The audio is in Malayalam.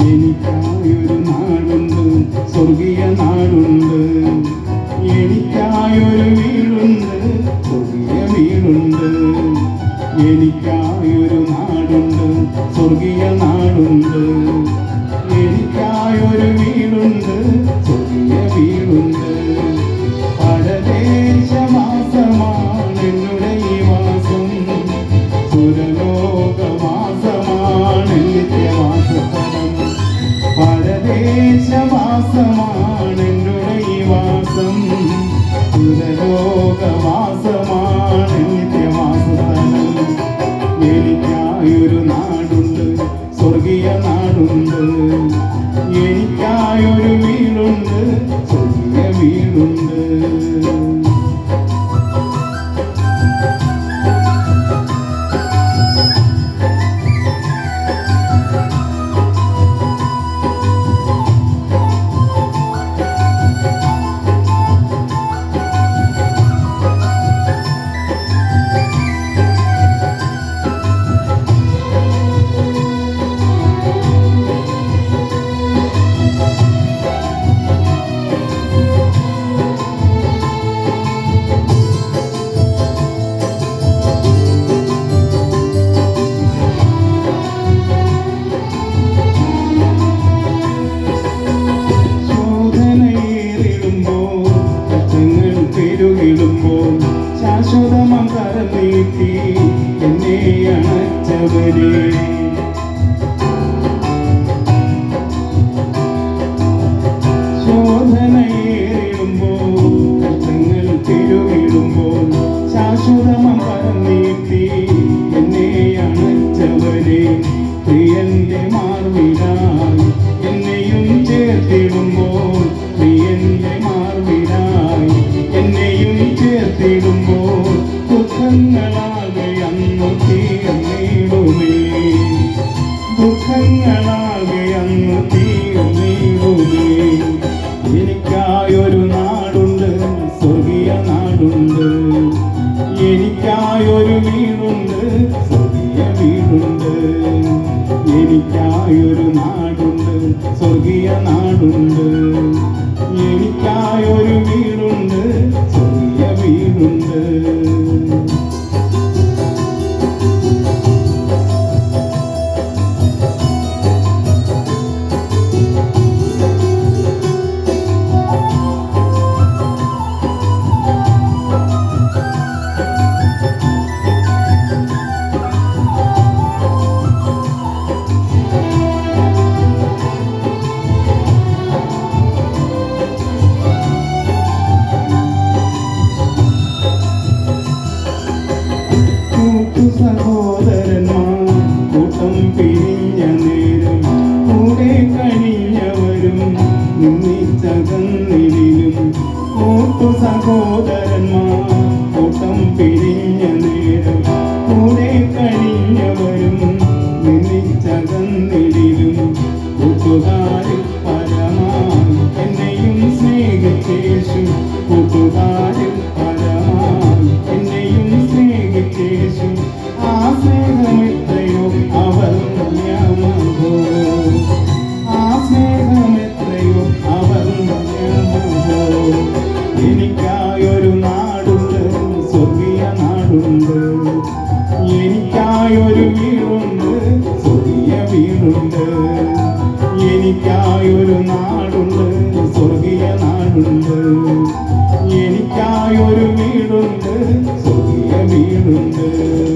എനിക്കായൊരു നാടുണ്ട് സ്വർഗീയ നാടുണ്ട്. എനിക്കായൊരു വീടുണ്ട് സ്വർഗീയ വീടുണ്ട്. എനിക്കായൊരു നാടുണ്ട് സ്വർഗീയ നാടുണ്ട്. എനിക്കായൊരു വീടുണ്ട് സ്വർഗീയ വീടുണ്ട്. പരദേശവാസമാണ് എന്നുടേ വാസം. സുരലോകവാസമാണ് പരദേശവാസമാണ് എന്നുടെ ഈ വാസം. സുരലോകവാസമാണ് നിത്യവാസസ്ഥലം. എനിക്കായൊരു നാടുണ്ട് ചേർത്തിടുമ്പോൾ ദുഃഖങ്ങളാകെ അന്നു തീർന്നിടുമേ വീടുണ്ട് സ്വർഗീയ വീടുണ്ട്. എനിക്കായൊരു നാടുണ്ട് സ്വർഗീയ നാടുണ്ട്. സഹോദരന്മാർ കൂട്ടം പിരിഞ്ഞ വീടുണ്ട് എനിക്കായൊരു നാടുണ്ട്. സ്വർഗീയ നാടുണ്ട്. എനിക്കായൊരു വീടുണ്ട്. സ്വർഗീയ വീടുണ്ട്.